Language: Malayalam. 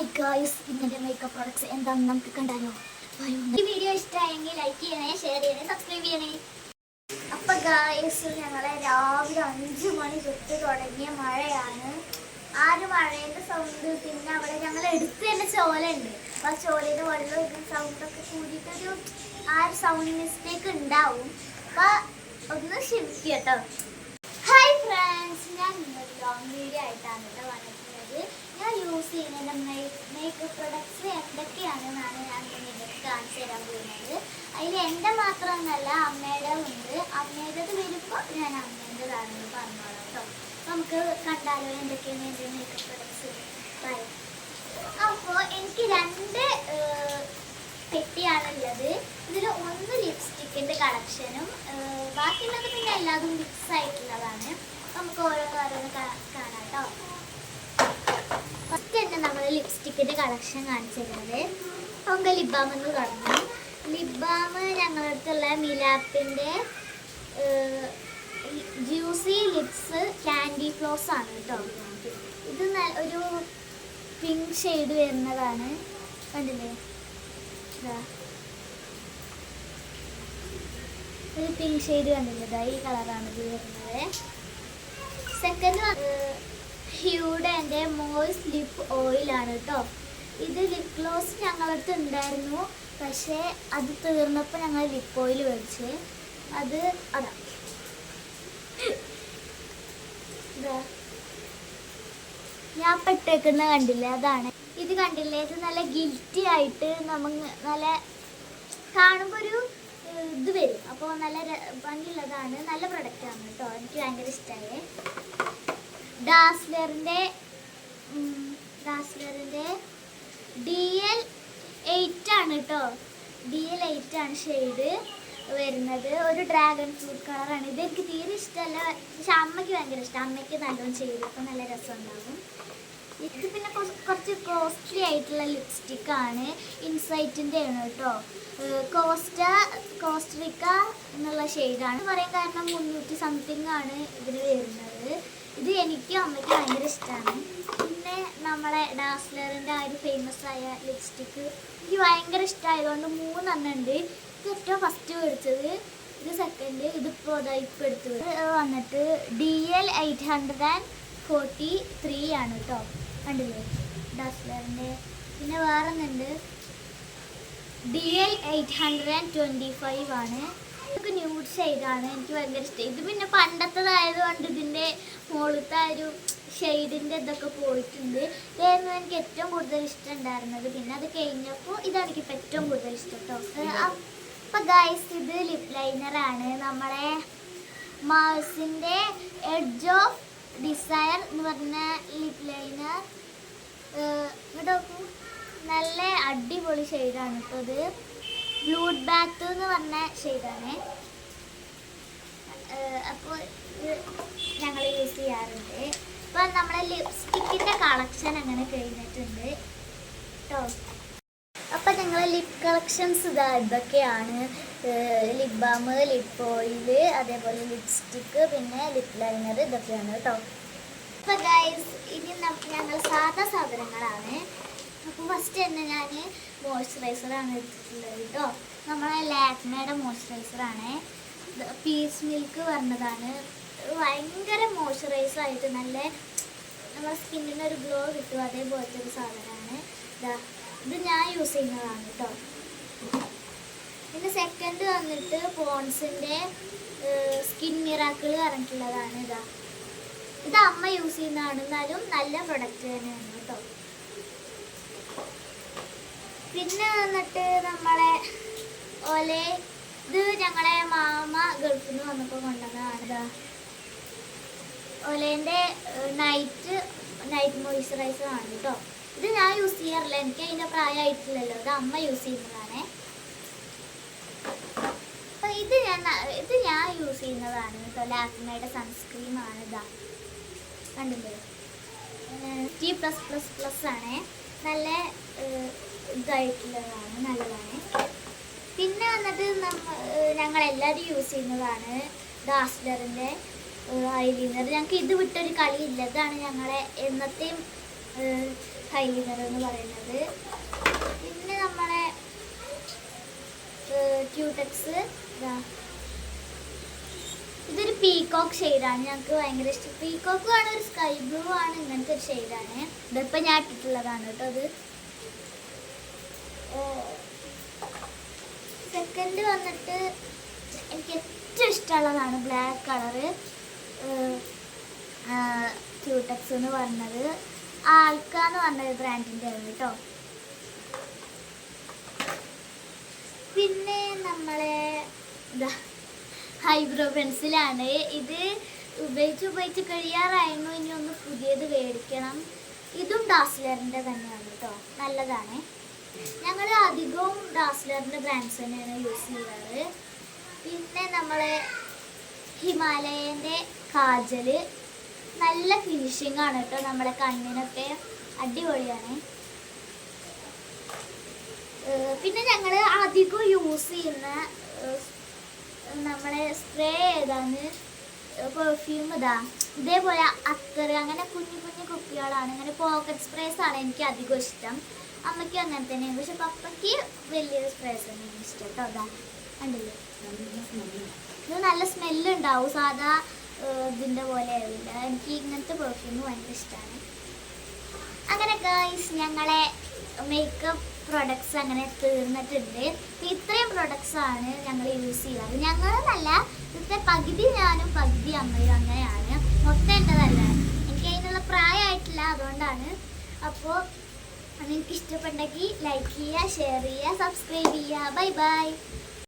ഹായ് ഗായ്സ് ഇന്നത്തെ മേക്കപ്പ് പ്രോഡക്ട്സ് എന്താണെന്ന് നമുക്ക് കണ്ടാലോ? ഈ വീഡിയോ ഇഷ്ടമായെങ്കിൽ ലൈക്ക് ചെയ്യണേ ഷെയർ ചെയ്യണേ സബ്സ്ക്രൈബ് ചെയ്യണേ. അപ്പൊ ഗായ്സ് ഞങ്ങളെ രാവിലെ അഞ്ചു മണി തൊട്ട് തുടങ്ങിയ മഴയാണ്. ആ ഒരു മഴയുടെ സൗണ്ട് പിന്നെ അവിടെ ഞങ്ങൾ എടുത്ത് തന്നെ ചോലുണ്ട് അപ്പൊ ആ ചോലയുടെ വെള്ളം ഇടുന്ന സൗണ്ടൊക്കെ കൂടിയിട്ടൊരു ആ ഒരു സൗണ്ട് മിസ്റ്റേക്ക് ഉണ്ടാവും. അപ്പൊ ഒന്ന് ക്ഷമിക്കുക കേട്ടോ. ഹായ് ഫ്രണ്ട്സ് ഞാൻ ലോങ് വീഡിയോ ആയിട്ടാണ് കേട്ടോ യൂസ് ചെയ്യുന്ന മേക്കപ്പ് പ്രൊഡക്ട്സ് എന്തൊക്കെയാണെന്നാണ് ഞാൻ നിങ്ങൾക്ക് കാണിച്ചു തരാൻ പോകുന്നത്. അതിൽ എന്റെ മാത്രമെന്നല്ല അമ്മയുടെ ഉണ്ട്. അമ്മയുടേത് വരുമ്പോൾ ഞാൻ അമ്മേന്റെതാണെന്ന് പറഞ്ഞോളാം കേട്ടോ നമുക്ക് കണ്ടാലോ എന്തൊക്കെയാണ് എന്റെ മേക്കപ്പ് പ്രൊഡക്ട്സ് ബൈ അപ്പോൾ എനിക്ക് രണ്ട് പെട്ടിയാണുള്ളത്. ഇതിൽ ഒന്ന് ലിപ്സ്റ്റിക്കിന്റെ കളക്ഷനും ബാക്കിയുള്ളത് പിന്നെ എല്ലാതും മിക്സ് ആയിട്ടുള്ളതാണ്. നമുക്ക് ഓരോന്ന് ഓരോന്ന് കാണാം കേട്ടോ തന്നെ കളക്ഷൻ കാണിച്ചു കളക്ഷൻ കാണിച്ചിരുന്നത് ലിപ് ബാം എന്ന് പറഞ്ഞു ബാം ഞങ്ങളുടെ അടുത്തുള്ള മിലാപ്പിന്റെ ജ്യൂസി ലിപ്സ് ക്യാൻഡി ഫ്ലോസ് ആണ് കേട്ടോ. ഇത് ഒരു പിങ്ക് ഷെയ്ഡ് വരുന്നതാണ്. കണ്ടില്ലേ. ഒരു പിങ്ക് ഷെയ്ഡ് കണ്ടില്ലേ? ഈ കളറാണ് ഇത് വരുന്നത്. സെക്കൻഡ് ഹ്യൂഡ് എന്റെ മോയ്സ് ലിപ്പ് ഓയിലാണ് കേട്ടോ ഇത് ലിപ് ഗ്ലോസ് ഞങ്ങളടുത്ത് ഉണ്ടായിരുന്നു പക്ഷേ അത് തീർന്നപ്പോൾ ഞങ്ങൾ ലിപ്പ് ഓയിൽ മേടിച്ച്. അത് അതാ. ഞാൻ പെട്ടേക്കുന്ന കണ്ടില്ലേ? അതാണ്. ഇത് കണ്ടില്ലേ? ഇത് നല്ല ഗിൽറ്റി ആയിട്ട് നമ്മ നല്ല കാണുമ്പോൾ ഒരു ഇത് വരും. അപ്പോൾ നല്ല ഭംഗിയുള്ളതാണ്. നല്ല പ്രൊഡക്റ്റ് ആണ് കേട്ടോ എനിക്ക് ഭയങ്കര ഇഷ്ടമായി ഡാസ്ലറിന്റെ ഡാസ്ലറിന്റെ ഡി എൽ എയ്റ്റ് ആണ് കേട്ടോ ഡി എൽ എയ്റ്റ് ആണ് ഷെയ്ഡ് വരുന്നത്. ഒരു ഡ്രാഗൺ ഫ്രൂട്ട് കളറാണ് ഇത് എനിക്ക് തീരെ ഇഷ്ടമല്ല പക്ഷെ അമ്മയ്ക്ക് ഭയങ്കര ഇഷ്ടം. അമ്മയ്ക്ക് നല്ലോണം ചെയ്യും അപ്പോൾ നല്ല രസം ഉണ്ടാകും ഇത് പിന്നെ കുറച്ച് കോസ്റ്റ്ലി ആയിട്ടുള്ള ലിപ്സ്റ്റിക്കാണ് ഇൻസൈറ്റിന്റെ ആണ് കേട്ടോ കോസ്റ്റ കോസ്ട്രിക്ക എന്നുള്ള ഷെയ്ഡാണ് പറയാൻ കാരണം മുന്നൂറ്റി സംതിങ് ആണ് ഇതിന് വരുന്നത്. ഇത് എനിക്കും അമ്മയ്ക്ക് ഭയങ്കര ഇഷ്ടമാണ് പിന്നെ നമ്മളെ ഡാസ്ലറിന്റെ ആ ഒരു ഫേമസ് ആയ ലിപ്സ്റ്റിക്ക് എനിക്ക് ഭയങ്കര ഇഷ്ടമായതുകൊണ്ട് മൂന്നെണ്ണം ഉണ്ട്. ഇത് ഏറ്റവും ഫസ്റ്റ് മേടിച്ചത് ഇത് സെക്കൻഡ് ഇതിപ്പോൾ ഇതാ ഇപ്പോൾ എടുത്തത് ഇത് വന്നിട്ട് D L eight hundred and forty three ആണ് കേട്ടോ കണ്ടില്ലേ? ഡാസ്ലറിന്റെ പിന്നെ വേറെ ഒന്നുണ്ട് D L eight hundred and twenty five ആണ്. ഇതൊക്കെ ന്യൂഡ് ഷെയ്ഡാണ് എനിക്ക് ഭയങ്കര ഇഷ്ടം. ഇത് പിന്നെ പണ്ടത്തേതായതുകൊണ്ട് ഇതിന്റെ മുകളിലത്തെ ആ ഒരു ഷെയ്ഡിന്റെ ഇതൊക്കെ പോയിട്ടുണ്ട്. ഇതായിരുന്നു എനിക്ക് ഏറ്റവും കൂടുതൽ ഇഷ്ടം ഉണ്ടായിരുന്നത്. പിന്നെ അത് കഴിഞ്ഞപ്പോൾ ഇതാണ് എനിക്ക് ഏറ്റവും കൂടുതൽ ഇഷ്ടം കേട്ടോ അപ്പം ഗൈസ് ഇത് ലിപ് ലൈനറാണ് നമ്മളെ മൗസിന്റെ എഡ്ജ് ഓഫ് ഡിസയർ എന്ന് പറഞ്ഞ ലിപ് ലൈനർ നോക്കൂ. നല്ല അടിപൊളി ഷെയ്ഡാണ് കേട്ടോ ഇത്. ബ്ലൂഡ് ബാത്ത് എന്ന് പറഞ്ഞ ഷെയ്ഡാണ് അപ്പോൾ ഇത് ഞങ്ങൾ യൂസ് ചെയ്യാറുണ്ട്. അപ്പോൾ നമ്മുടെ ലിപ്സ്റ്റിക്കിന്റെ കളക്ഷൻ അങ്ങനെ കഴിഞ്ഞിട്ടുണ്ട്. കേട്ടോ അപ്പം ഞങ്ങൾ ലിപ് കളക്ഷൻസ് ഇതാ ഇതൊക്കെയാണ്. ലിപ് ബാം ലിപ് ഓയിൽ അതേപോലെ ലിപ്സ്റ്റിക്ക് പിന്നെ ലിപ് ലൈനർ ഇതൊക്കെയാണ് കേട്ടോ അപ്പോൾ ഗൈസ് ഇനി ഞങ്ങൾ സാധാ സാധനങ്ങളാണ്. അപ്പോൾ ഫസ്റ്റ് തന്നെ ഞാൻ മോയ്സ്ചറൈസറാണ് എടുത്തിട്ടുള്ളത് കേട്ടോ നമ്മളെ ലാക്മയുടെ മോയ്സ്ചറൈസറാണ് പീസ് മിൽക്ക് പറഞ്ഞതാണ്. ഭയങ്കര മോയ്സ്ചറൈസർ ആയിട്ട് നല്ല നമ്മുടെ സ്കിന്നിന് ഒരു ഗ്ലോ കിട്ടും അതേപോലത്തെ ഒരു സാധനമാണ്. ഇതാ ഇത് ഞാൻ യൂസ് ചെയ്യുന്നതാണ് കേട്ടോ പിന്നെ സെക്കൻഡ് വന്നിട്ട് പോൺസിന്റെ സ്കിൻ മിറാക്കിൾ പറഞ്ഞിട്ടുള്ളതാണ് ഇതാ ഇത് അമ്മ യൂസ് ചെയ്യുന്നതാണ്. എന്നാലും നല്ല പ്രൊഡക്റ്റ് തന്നെയാണ് കേട്ടോ പിന്നെ വന്നിട്ട് നമ്മളെ ഓലെ ഇത് ഞങ്ങളെ മാമ ഗൾഫിൽ നിന്ന് വന്നപ്പോൾ കൊണ്ടുവന്നതാണ് ഒലേന്റെ നൈറ്റ് നൈറ്റ് മോയ്സ്ചറൈസർ ആണ് കേട്ടോ ഇത് ഞാൻ യൂസ് ചെയ്യാറില്ല. എനിക്ക് അതിന്റെ പ്രായമായിട്ടില്ലല്ലോ ഇത് അമ്മ യൂസ് ചെയ്യുന്നതാണ്. ഇത് ഞാൻ ഇത് ഞാൻ യൂസ് ചെയ്യുന്നതാണ് കേട്ടോ ലാക്മയുടെ സൺസ്ക്രീം ആണ് ഇതാ കണ്ടില്ലേ ടി പ്ലസ് പ്ലസ് പ്ലസ് ആണ്. നല്ല ഇതായിട്ടുള്ളതാണ് നല്ലതാണ്. പിന്നെ വന്നിട്ട് നമ്മ എല്ലാവരും യൂസ് ചെയ്യുന്നതാണ് ഡാസ്ലറിന്റെ ഹൈലീനർ ഞങ്ങൾക്ക് ഇത് വിട്ടൊരു കളി ഇല്ലതാണ് ഞങ്ങളെ എന്നത്തെയും ഹൈലീനർ എന്ന് പറയുന്നത്. പിന്നെ നമ്മളെ ക്യൂടെക്സ് ഇതൊരു പീകോക്ക് ഷെയ്ഡാണ് ഞങ്ങൾക്ക് ഭയങ്കര ഇഷ്ടം. പീകോക്കും ആണ് ഒരു സ്കൈ ബ്ലൂ ആണ് ഇങ്ങനത്തെ ഒരു ഷെയ്ഡാണ് ഇതിപ്പോൾ ഞാൻ ഇട്ടിട്ടുള്ളതാണ് കേട്ടോ അത് സെക്കൻഡ് വന്നിട്ട് എനിക്ക് ഏറ്റവും ഇഷ്ടമുള്ളതാണ് ബ്ലാക്ക് കളറ് ക്യൂടെക്സ് എന്ന് പറഞ്ഞത്. ആൾക്കാന്ന് പറഞ്ഞ ബ്രാൻഡിന്റെ ആണ് കേട്ടോ. പിന്നെ നമ്മളെ ഹൈബ്രോ പെൻസിലാണ് ഇത് ഉപയോഗിച്ച് ഉപയോഗിച്ച് കഴിയാറായിരുന്നു ഇനി ഒന്ന് പുതിയത് മേടിക്കണം. ഇതും ഡാസ്ലറിന്റെ തന്നെയാണ് കേട്ടോ. നല്ലതാണ്. ഞങ്ങൾ അധികവും ഡാസ്ലറിന്റെ ബ്രാൻഡ്സ് തന്നെയാണ് യൂസ് ചെയ്യാറ് പിന്നെ നമ്മളെ ഹിമാലയന്റെ കാജൽ നല്ല ഫിനിഷിംഗ് ആണ് കേട്ടോ നമ്മുടെ കണ്ണിനൊക്കെ അടിപൊളിയാണ്. പിന്നെ ഞങ്ങൾ അധികം യൂസ് ചെയ്യുന്ന നമ്മളെ സ്പ്രേ ഏതാണ്? പെർഫ്യൂം ഇതാ. ഇതേപോലെ അത്തറ് അങ്ങനെ കുഞ്ഞു കുഞ്ഞു കുപ്പികളാണ് അങ്ങനെ പോക്കറ്റ് സ്പ്രേസ് ആണ് എനിക്ക് അധികം ഇഷ്ടം. അമ്മയ്ക്ക് അങ്ങനെ തന്നെയാണ്. പക്ഷെ പപ്പയ്ക്ക് വലിയൊരു സ്പ്രേസ് തന്നെയാണ് ഇഷ്ടം കേട്ടോ അതാ. കണ്ടില്ലേ? ഇത് നല്ല സ്മെല്ല് ഉണ്ടാവും. സാധാ ഇതിന്റെ പോലെ ആവില്ല എനിക്ക് ഇങ്ങനത്തെ പെർഫ്യൂം ഭയങ്കര ഇഷ്ടമാണ് അങ്ങനെ ഗൈസ് ഞങ്ങളെ മേക്കപ്പ് പ്രൊഡക്ട്സ് അങ്ങനെ തീർന്നിട്ടുണ്ട്. ഇത്രയും പ്രൊഡക്ട്സ് ആണ് ഞങ്ങൾ യൂസ് ചെയ്യാറ് ഞങ്ങളെന്നല്ല ഇവിടുത്തെ പകുതി ഞാനും പകുതി അമ്മയും അങ്ങനെയാണ്. മൊത്തം എന്റെതല്ല എനിക്ക് അതിനുള്ള പ്രായമായിട്ടില്ല അതുകൊണ്ടാണ്. അപ്പോൾ നിങ്ങൾക്ക് ഇഷ്ടപ്പെട്ടെങ്കിൽ ലൈക്ക് ചെയ്യുക ഷെയർ ചെയ്യുക സബ്സ്ക്രൈബ് ചെയ്യുക. Bye bye